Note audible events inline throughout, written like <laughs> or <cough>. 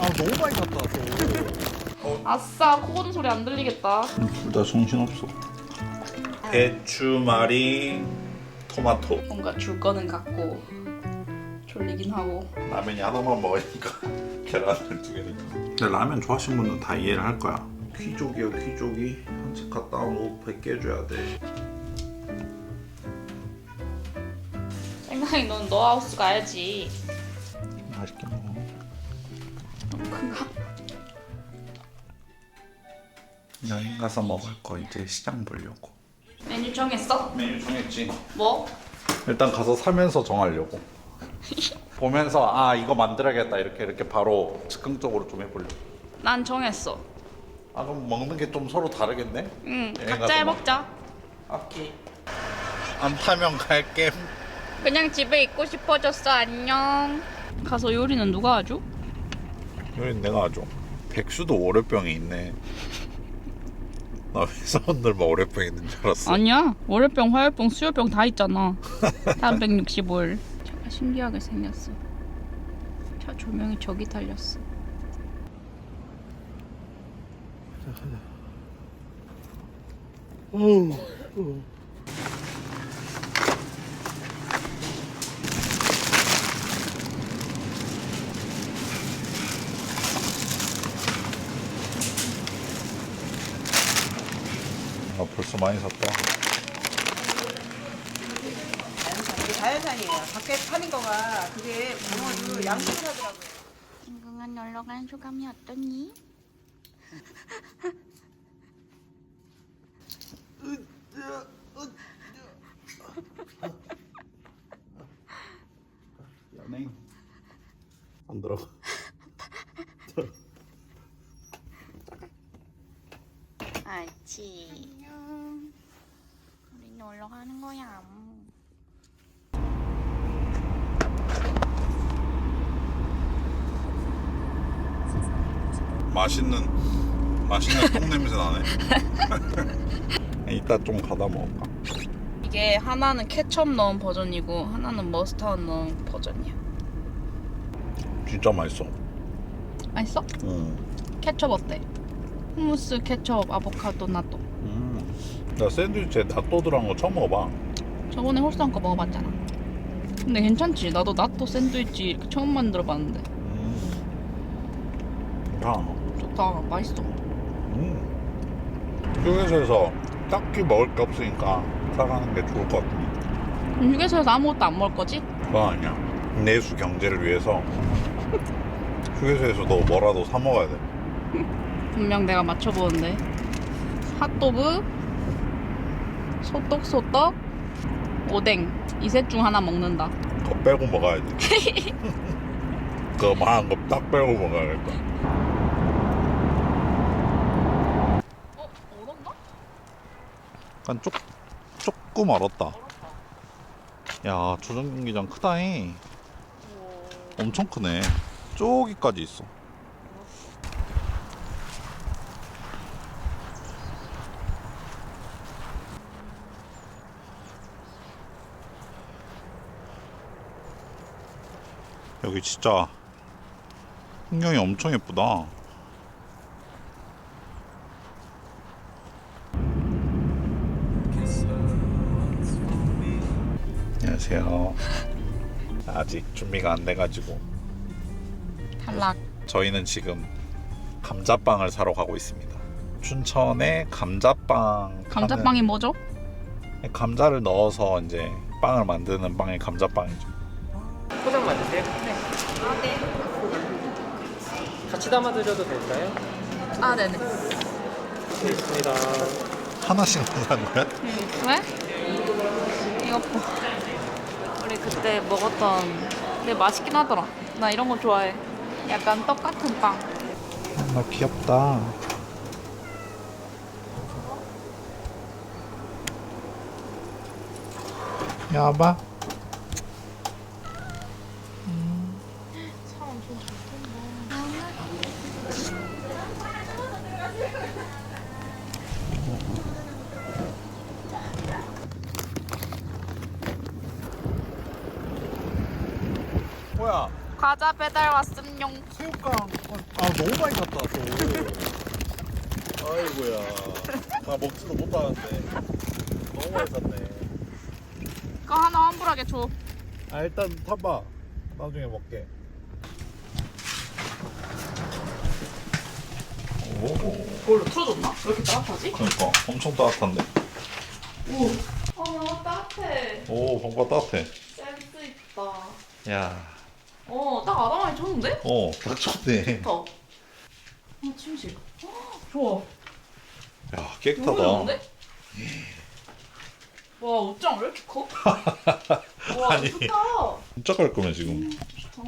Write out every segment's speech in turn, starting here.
아 너무 많이 샀다 또. <laughs> 아싸 코 고는 소리 안 들리겠다. 둘 다 정신없어. 배추말이 토마토. 뭔가 줄 거는 같고 졸리긴 하고. 라면이 하나만 먹으니까 <laughs> 계란을 두 개를 근데 라면 좋아하시는 분은 다 이해를 할 거야. 귀족이야 귀족이. 한식 갔다 오면 100개 해줘야 돼. 생각이 넌 노하우스 가야지 여행 가서 먹을 거 이제 시장 보려고. 메뉴 정했어? 메뉴 정했지. 뭐? 일단 가서 사면서 정하려고. 보면서 아 이거 만들어야겠다. 이렇게 이렇게 바로 즉흥적으로 좀 해보려고. 난 정했어. 아 그럼 먹는 게 좀 서로 다르겠네? 응 여행 각자 가서 해 먹- 먹자. 오케이. 안 타면 갈게. 그냥 집에 있고 싶어졌어. 안녕. 가서 요리는 누가 하죠? 요리 내가 하죠. 백수도 월요병이 있네 나 회사원들만 월요병 있는 줄 알았어. 아니야. 월요병 화요병 수요병 다 있잖아. 365일. 차가 신기하게 생겼어. 차 조명이 저기 달렸어. 아 벌써 많이 샀다 이게 자연산이에요. 밖에 파는 거가 그게 방어를 양식을 하더라고요. 친구가 놀러 간 소감이 어떠니? 연예인 안 들어 알지 우리 놀러 가는 거야 맛있는 맛있는 똥 냄새 나네 <laughs> 이따 좀 가다 먹을까 이게 하나는 케첩 넣은 버전이고 하나는 머스타드 넣은 버전이야 진짜 맛있어 맛있어? 응. 케첩 어때? 후무스 케첩 아보카도 나또 음. 나 샌드위치에 나또 들어간 거 처음 먹어봐. 저번에 홀스한 거 먹어봤잖아. 근데 괜찮지? 나도 나또 샌드위치 이렇게 처음 만들어봤는데. 음. 야, 좋다. 맛있어. 음. 휴게소에서 딱히 먹을 게 없으니까 사가는 게 좋을 것 같아 그럼 휴게소에서 아무것도 안 먹을 거지? 그건 아니야. 내수 경제를 위해서 휴게소에서도 뭐라도 사 먹어야 돼. 분명 내가 맞춰보는데. 핫도그 소떡 소떡 오뎅. 이 셋 중 하나 먹는다. 그거 빼고 먹어야지 <laughs> 그거 망한 거 딱 빼고 먹어야겠다 어? 얼었나? 약간 쪽, 조금 얼었다. 야 조정 경기장 크다잉. 엄청 크네. 저기까지 있어 여기 진짜 풍경이 엄청 예쁘다 안녕하세요 아직 준비가 안 돼가지고 탈락 저희는 지금 감자빵을 사러 가고 있습니다. 춘천에 감자빵 감자빵이 뭐죠? 감자를 넣어서 이제 빵을 만드는 빵이 감자빵이죠. 같이 담아드려도 될까요? 아 네네 네 있습니다. 하나씩 넣는 거야? 왜? 이거 봐 우리 그때 먹었던 근데 맛있긴 하더라 나 이런 거 좋아해 약간 떡 같은 빵 나 귀엽다. 야봐. 뭐야? 가 과자 배달 왔음용. 새우깡 아 너무 많이 샀다 또 아이고야. 나 먹지도 못하는데 너무 많이 샀네. 그거 하나 환불하게 줘. 아 일단 타봐. 나중에 먹게. 오, 뭘로 틀어줬나? 왜 이렇게 따뜻하지? 그러니까 엄청 따뜻한데. 오. 어 너무 따뜻해. 오, 방바 따뜻해. 센스 있다. 야, 어, 딱 아담하게 줬는데? 어, 딱 좋네. 좋다. 어, 침실. 어, 좋아. 야, 깨끗하다. 좋은데? 와, 옷장 왜 이렇게 커? <laughs> 와, 아니. 좋다. 진짜 갈 거면 지금 좋다.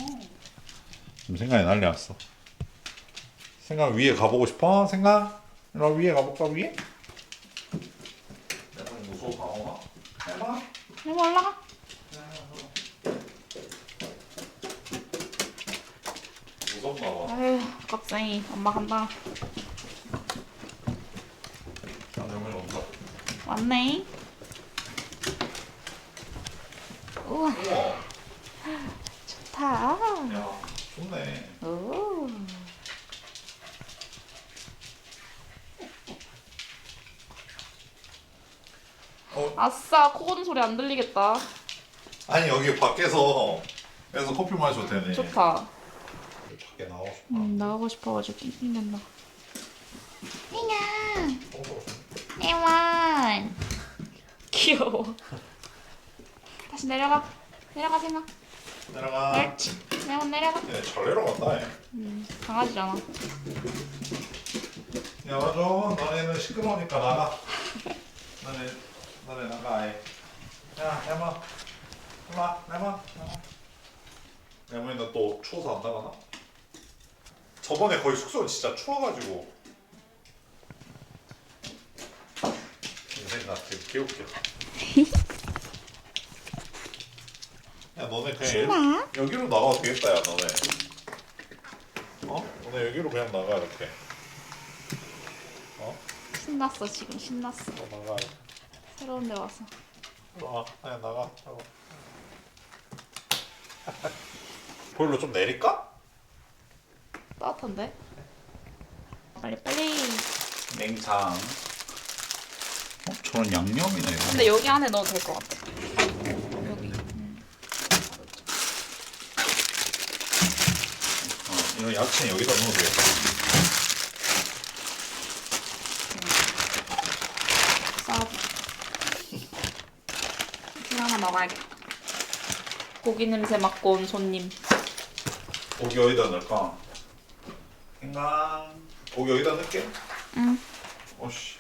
지금 생각이 난리 났어. 생각 위에 가보고 싶어? 생각? 나 위에 가볼까 위에? 내가 무서워 나오나? 해봐. 이거 올라가. 무섭나 봐. 아유, 겁쟁이. 엄마 간다. 나 여기 온다. 왔네. 우와, 우와. 좋다. 야, 좋네. 오. 어, 아싸, 코 고는 소리 안 들리겠다. 아니 여기 밖에서 그래서 커피 마셔도 되네. 좋다. 밖에 나오고 싶다. 음, 나가고 싶어가지고 낑낑댄다. 잉아, 애완. 귀여워. 다시 내려가. 내려가 생각. 내려가. 멸치. 내가 내려가. 네, 잘 내려간다. 얘. 음, 강아지잖아. 야 맞아. 너네는 시끄러우니까 나가. 너네 너네 나가 아예. 야 해마. 해마 해마. 해마는 또 추워서 안 나가나? 저번에 거의 숙소 진짜 추워가지고. 인생 같아. 개웃겨. 야 너네 그냥 일- 여기로 나가도 되겠다 야 너네. 어? 너네 여기로 그냥 나가 이렇게. 어? 신났어 지금 신났어. 너 나가. 새로운 데 와서. 아, 그냥 나가. 잡아. 보일러 <laughs> 좀 내릴까? 따뜻한데? 빨리 빨리. 냉장. 어, 저런 양념이네. 근데 여기 안에 넣어도 될 것 같아. 여기. 음. 어, 이거 야채 여기다 넣어도. 싸. 이거 하나 먹어야겠다. 고기 냄새 맡고 온 손님. 고기 어디다 넣을까? 생강. 고기 여기다 넣을게. 응. 오씨.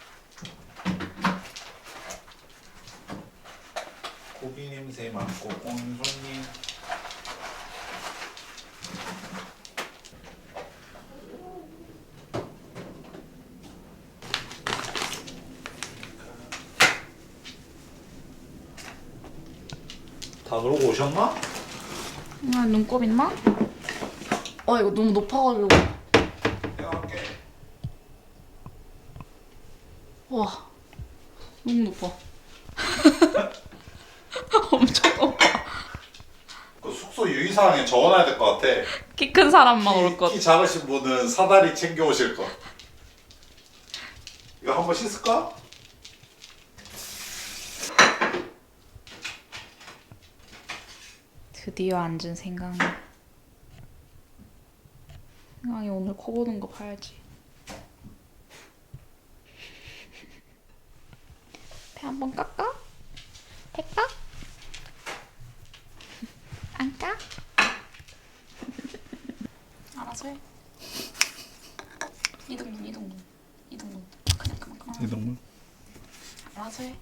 고기 냄새 맡고 온 손님. 다 놀고 오셨나? 아, 눈곱 있나? 어 이거 너무 높아가지고. 내가 할게. 와 너무 높아. 엄청 높아. 그 숙소 유의 사항에 적어놔야 될 것 같아. 키 큰 사람만 올 것. 키 작으신 분은 사다리 챙겨 오실 것. 이거 한번 씻을까? 드디어 앉은 생강이. 생강이 오늘 코 고는 거 봐야지. 배 한번 깎아? 할까? 안 까? 알아서 해. 이동문, 이동문, 이동문. 그냥 그만 그만. 이동문. 알아서 해.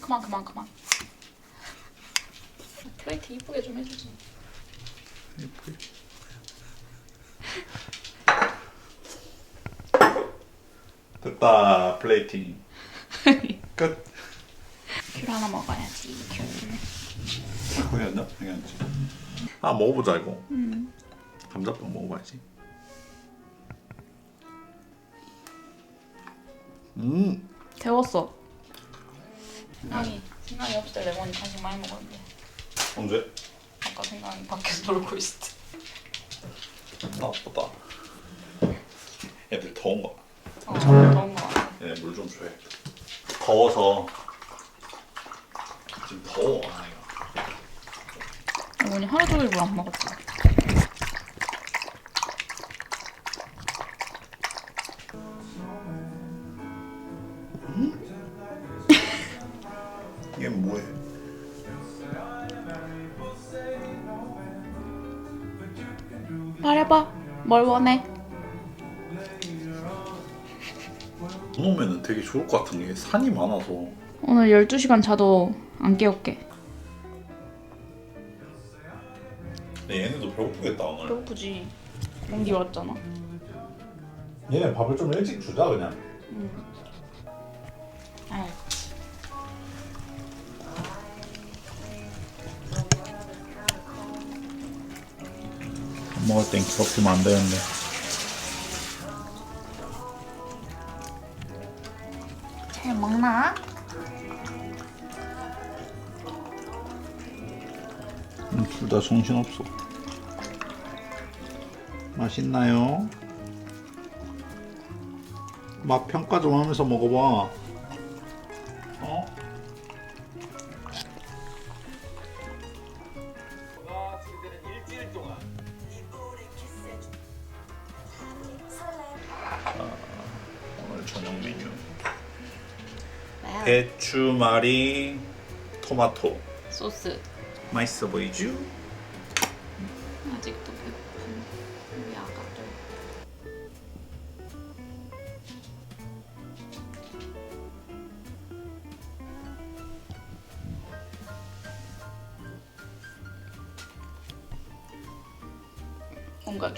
그만 그만 그만. 플레이트 이쁘게 좀 해주지. 플레이팅. <laughs> 끝. 귤 하나 먹어야지. 귤. 거기였나? 당연하지. 아 먹어보자 이거. 음. 감자빵 먹어봐야지. 음. 데웠어. 생각이 생각이 없을 때 레몬이 간식 많이 먹었는데 언제? 아까 생각이 밖에서 놀고 있을 때. 나쁘다. 애들 더운 거. 어 더운 거 같아. 얘물좀 줘야 돼. 더워서 지금 더워 아이가. 레몬이 하루 종일 물 안 먹었지. 얘 뭐해? 말해봐. 뭘 원해? 오면은 되게 좋을 것 같은 게 산이 많아서 오늘 12시간 자도 안 깨울게. 근데 얘네도 배고프겠다 오늘. 배고프지. 공기 왔잖아. 얘네 밥을 좀 일찍 주자 그냥. 아이. 밥 먹을 땐 괴롭히면 안 되는데. 둘다 정신 없어. 맛있나요? 맛 평가 좀 하면서 먹어봐. 어? 오늘 저녁 메뉴 배추말이 토마토 소스. 맛있어 보이죠?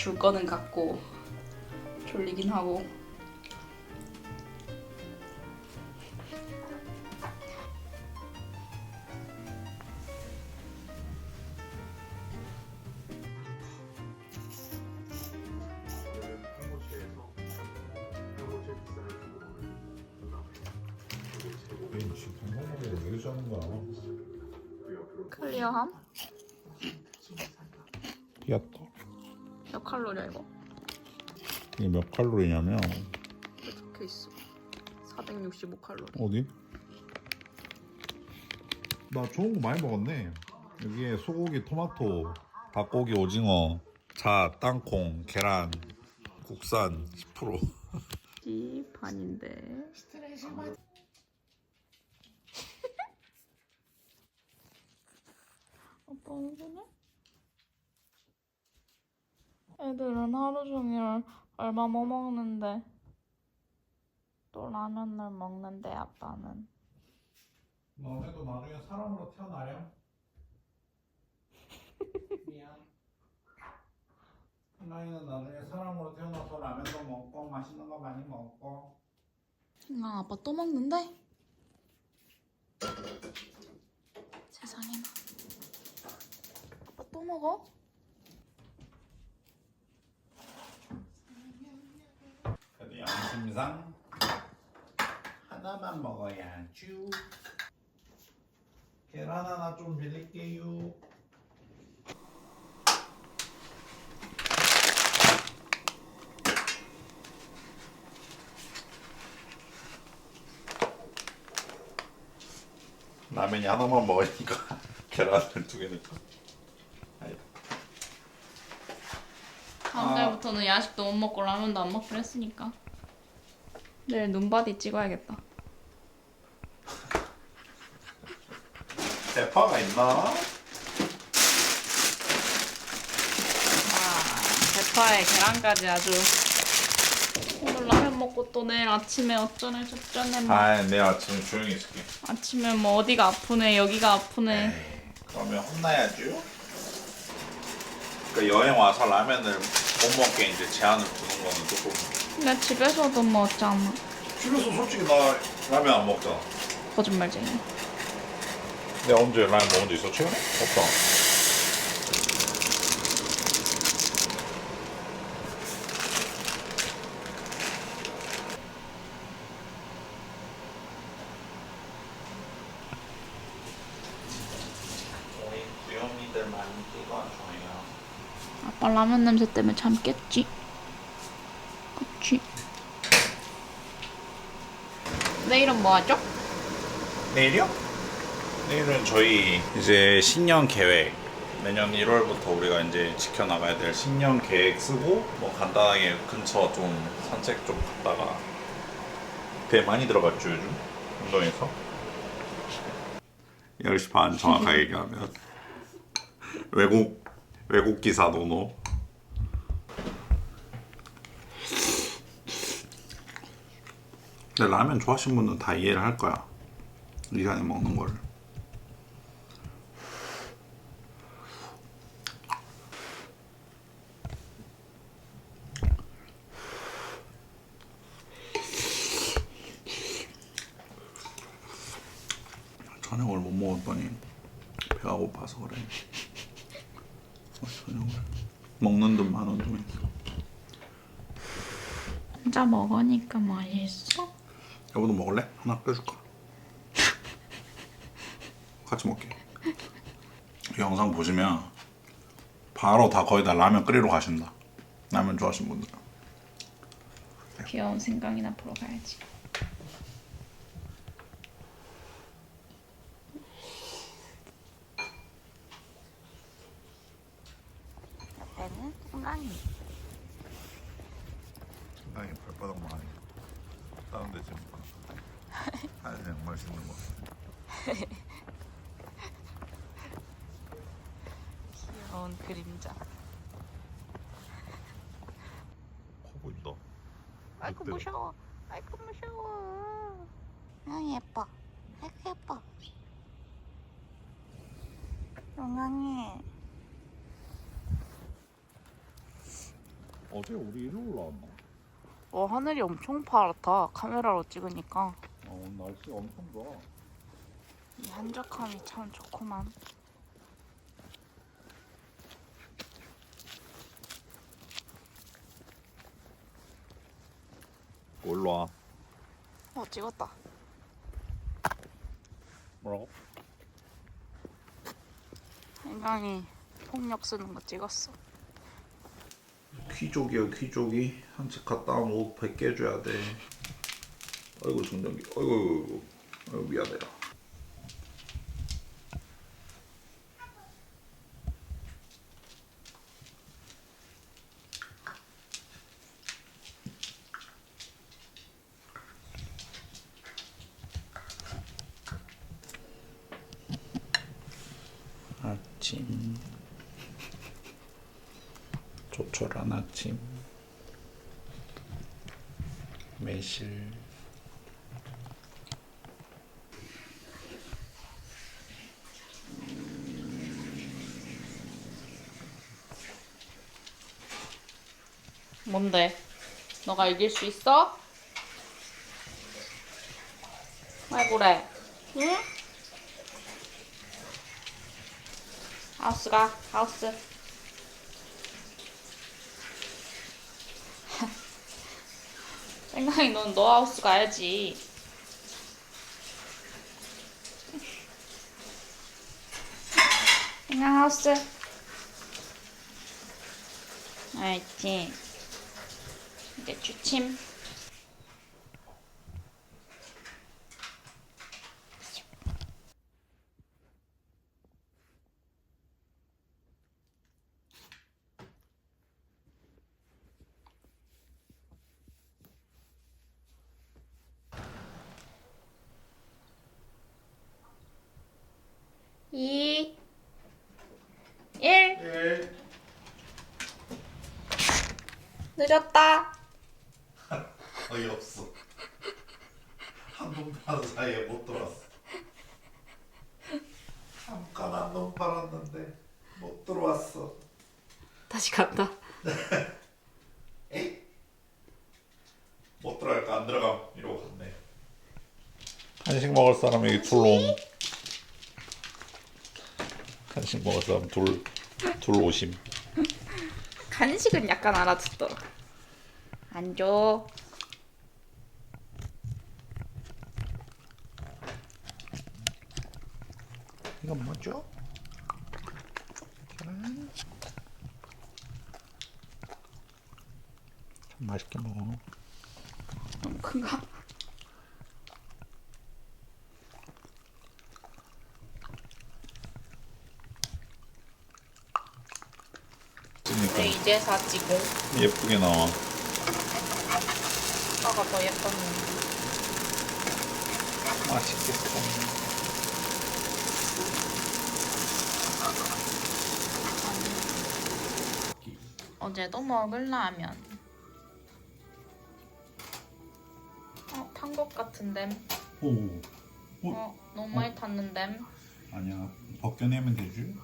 줄 거는 같고 졸리긴 하고 거야? 클리어함? 귀엽다. 몇 칼로리야 이거? 이게 몇 칼로리냐면 이렇게 적혀 있어 465 칼로리 어디? 나 좋은 거 많이 먹었네. 여기에 소고기, 토마토, 닭고기, 오징어, 자, 땅콩, 계란, 국산 10%. <laughs> 이 반인데 아빠 오구나? 애들은 하루 종일 얼마 뭐 먹는데 또 라면을 먹는데 아빠는 너네도 나중에 사람으로 태어나렴? <laughs> 미안. 한라이는 나중에 사람으로 태어나서 라면도 먹고 맛있는 거 많이 먹고. 아 아빠 또 먹는데? 세상에나 아빠 또 먹어? 양심상 하나만 먹어야죠. 계란 하나 좀 빌릴게요. 라면이 하나만 먹으니까 <laughs> 계란을 두 개 넣고. 다음 달부터는 야식도 못 먹고 라면도 안 먹기로 했으니까 내일 눈바디 찍어야겠다 대파가 있나? 아 대파에 계란까지 아주 오늘 라면 먹고 또 내일 아침에 어쩌네 저쩌네 뭐 아, 내일 아침에 조용히 있을게. 아침에 뭐 어디가 아프네 여기가 아프네 에이, 그러면 혼나야죠. 그러니까 여행 와서 라면을 못 먹게 이제 제한을 두는 거는 조금. 나 집에서도 먹잖아. 집에서 솔직히 나 라면 안 먹잖아. 거짓말쟁이. 내가 언제 라면 먹은 적 있어? 최근에? 없다. 아빠 라면 냄새 때문에 참겠지. 그치? 내일은 뭐 하죠? 내일이요? 내일은 저희 이제 신년 계획 내년 1월부터 우리가 이제 지켜나가야 될 신년 계획 쓰고 뭐 간단하게 근처 좀 산책 좀 갔다가 배 많이 들어갔죠 요즘 운동에서 10시 반 정확하게 얘기하면 <laughs> 외국 외국 기사 노노 근데 라면 좋아하시는 분은 다 이해를 할 거야. 이 시간에 먹는 걸 저녁을 못 먹었더니 배가 고파서 그래. 어, 저녁을. 먹는 듯 마는 듯. 했어 혼자 먹으니까 맛있어? 여보도 먹을래? 하나 끓여줄까? 같이 먹게 이 영상 보시면 바로 다 거의 다 라면 끓이러 가신다 라면 좋아하시는 분들 귀여운 생강이나 보러 가야지. 옆에는 생강이. 생강이 발바닥 많이 다른 데 지금 하얀색 맛있는 거 귀여운 그림자. 커 보인다 아이고. 무서워. 아이고 무서워. 아 예뻐. 아이고 예뻐. 영광이. 어제 우리 일로 올라왔나? 어 하늘이 엄청 파랗다. 카메라로 찍으니까 아, 오늘 날씨 엄청 좋아 이 한적함이 참 좋구만. 올라와 어 찍었다. 뭐라고? 생강이 폭력 쓰는 거 찍었어. 귀족이야 귀족이 산책 갔다 오면 옷 벗겨줘야 돼 아이고 정전기 아이고 아이고, 아이고 미안해요 아침 조촐한 아침 매실 뭔데? 너가 이길 수 있어? 왜 그래? 응? 하우스 가, 하우스. 생각이 넌 너 하우스 가야지. 생각 하우스. 알지. 이제 취침. 이, 일. 늦었다. 어이없어 한돈 파는 사이에 못 들어왔어 잠깐 한돈 팔았는데 못 들어왔어 다시 간다. <laughs> 에이 못 들어갈까 안 들어감 이러고 갔네 간식 먹을 사람 여기 둘롱 간식 먹을 사람 둘, 둘 오심 <laughs> 간식은 약간 알아듣더라. 안 줘. 이건 뭐죠? 맛있게 먹어. 너무 큰가? 그러니까 네, 이제 사지고 예쁘게 나와. 아빠가 더 예뻤는데 맛있겠어. 어제도 먹을 라면 것 같은데 오. 오. 어, 너무 많이 탔는데 아니야. 벗겨내면 되지.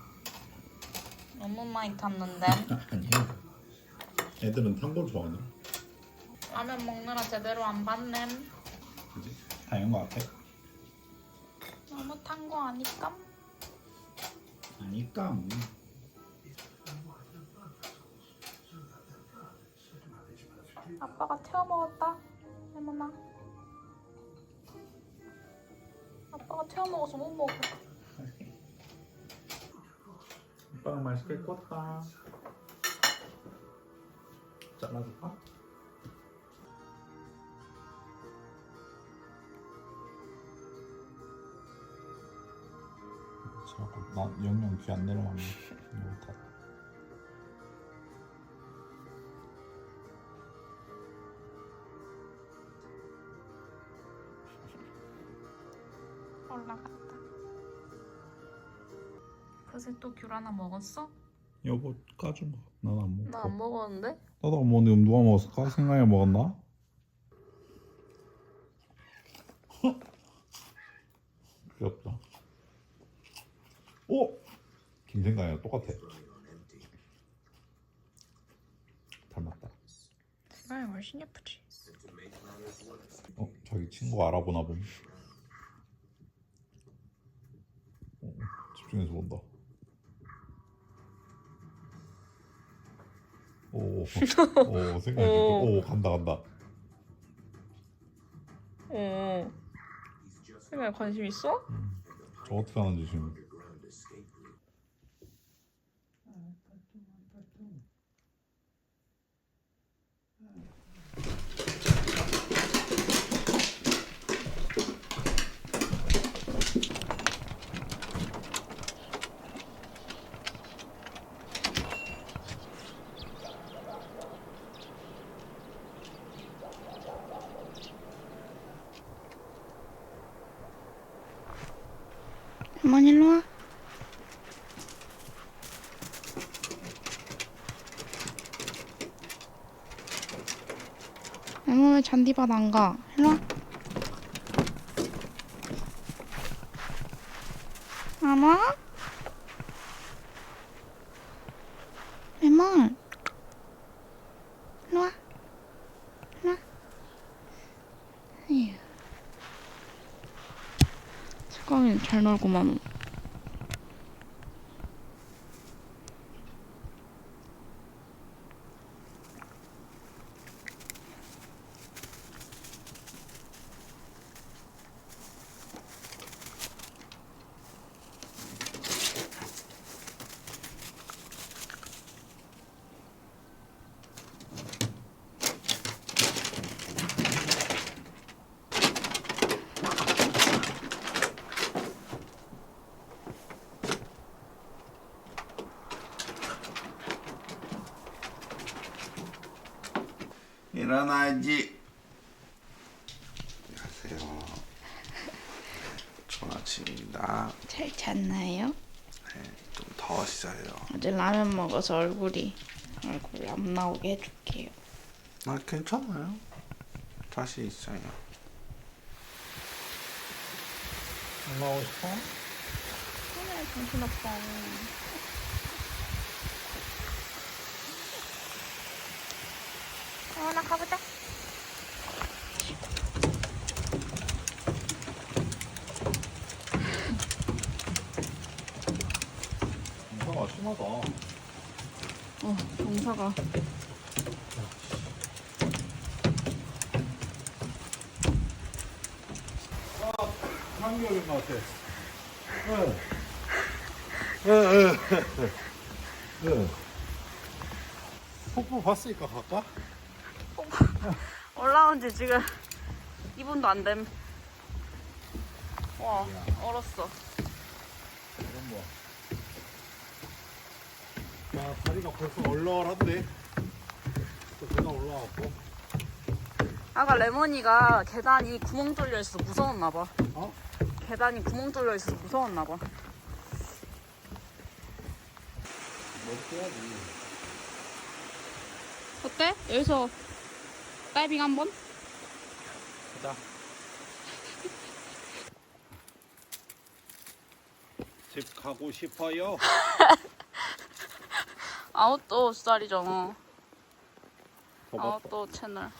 너무 많이 탔는데 <laughs> 아니야. 애들은 탄 걸 좋아하네. 라면 먹느라 제대로 안 봤네 그지? 다인 것 같아. 너무 탄 거 아니까? 아니까. 아빠가 태워 먹었다 해모나 아빠가 태워 먹어서 못 먹어 오빠가 맛있게 꽂다. 잘라줄까? 자꾸 나 영영 귀 안 내려가면 못하 그새 또 귤 하나 먹었어? 여보 까준 거. 난 안 먹어. 나안 먹었는데? 나도 안 먹는데 누가 먹었을까? 생각해 먹었나? 귀엽다. 오! 김생각이랑 똑같아. 닮았다. 아 훨씬 예쁘지 어, 자기 친구 알아보나 봄. 어, 집중해서 본다. 오, 오, <laughs> 생각해. 오, 간다, 간다. 어 생각에 관심 있어? 저 어떻게 하는지 지금. 할머니 일로 와 왜 잔디밭 안 가? 일로 와? 할머니 일로 와. 일로 와. 색감이 잘 놀구만 일어나야지. 안녕하세요. 좋은 아침입니다. 잘 잤나요? 네, 좀 더웠어요. 어제 라면 먹어서 얼굴이 얼굴 안 나오게 해줄게요 아, 괜찮아요. 자신 있어요. 올라오고 싶어? 그래 정신없다 어, 나 가보자 이상아 심하다. 어 경사가 한겨울인 것 같아. 폭포 봤으니까 갈까? 올라온 지 지금 2분도 안 됨. 와, 얼었어. 이건 뭐. 야, 다리가 벌써 얼얼한데. 또 배가 올라왔고. 아까 레몬이가 계단이 구멍 뚫려 있어서 무서웠나 봐. 어? 계단이 구멍 뚫려 있어서 무서웠나 봐. 먹어야지. 어때? 여기서 다이빙 한 번? 가자. <laughs> 집 가고 싶어요. <laughs> 아웃도어 스타일이잖아. 봐봐. 아웃도어 채널.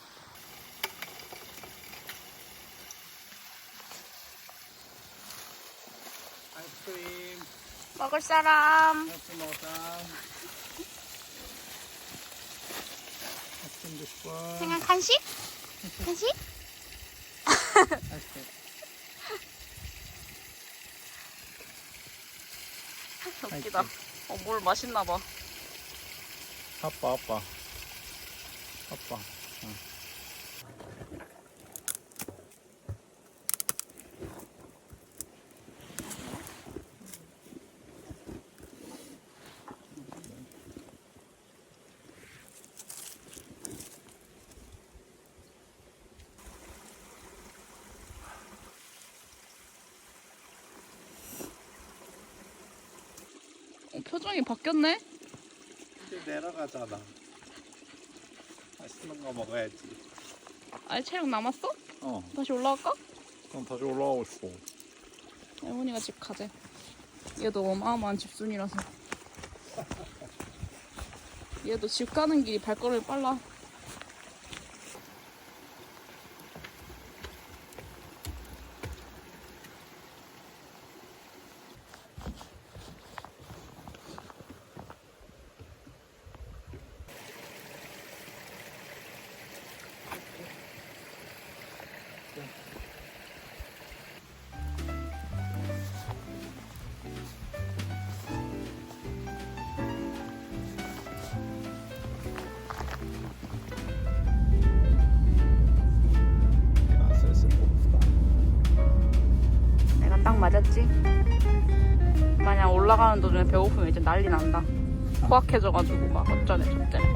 아이스크림. 먹을 사람. 아이스크림 줄 거야. 생각 간식? 간식? <laughs> 아이스크림. 웃기다. 어, 뭘 맛있나 봐. 아빠 아빠. 아빠. 어, 표정이 바뀌었네? 내려가잖아. 맛있는 거 먹어야지. 아예 체력 남았어? 어. 다시 올라갈까? 그럼 다시 올라가고 싶어. 할머니가 집 가재. 얘도 어마어마한 집순이라서. 얘도 집 가는 길이 발걸음이 빨라. 맞았지? 만약 올라가는 도중에 배고프면 이제 난리 난다. 코악해져가지고 막 어쩌네 저쩌네